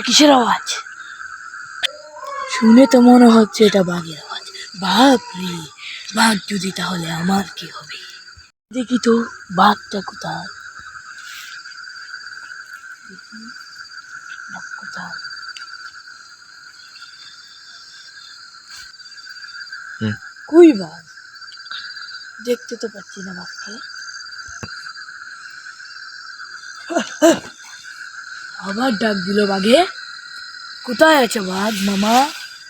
কিসের আওয়াজ? শুনে তো মনে হচ্ছে এটা বাঘের আওয়াজ। বাঘ রে বাঘ যদি তাহলে আমার কি হবে? দেখি তো বাঘটা কোথায়? কোথায়। কই বাঘ? দেখতে তো পাচ্ছি না বাঘকে। আবার ডাক দিল বাঘে, কোথায় আছে বাঘ মামা?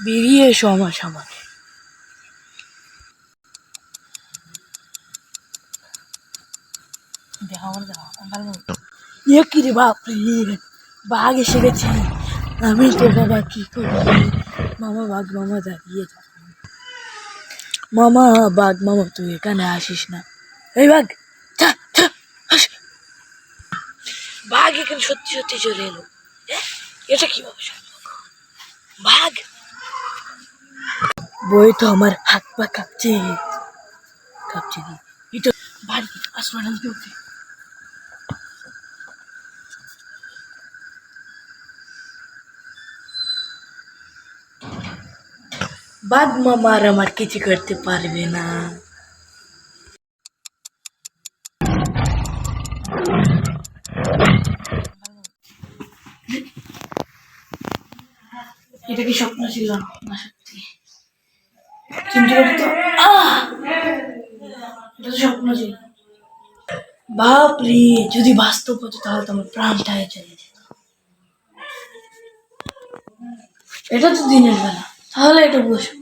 বেরিয়ে এসো আমার সামনে। কি রে বাপ রে, বাঘ এসে গেছে। আমি তো বাবা কি করব? মামা বাঘ, মামা দাঁড়িয়ে মামা বাঘ, মামা, তুই এখানে আসিস না। এই বাঘ বাঘ এখানে সত্যি সত্যি চলে এলো। এটা কীভাবে সম্ভব? বাঘ? বই তো আমার হাত পা কাঁপছে। কাঁপছে কি? এটা বাড়ি বাঘ মামা আর আমার কিছু করতে পারবে না। এটা কি স্বপ্ন ছিল? না, সত্যি। চিন্তা করি তো! এটা তো স্বপ্ন ছিল। বাপরে, যদি বাস্তব হতো তাহলে তোমার প্রাণটাই চলে যেত। এটা তো দিনের বেলা। তাহলে এটা বসে।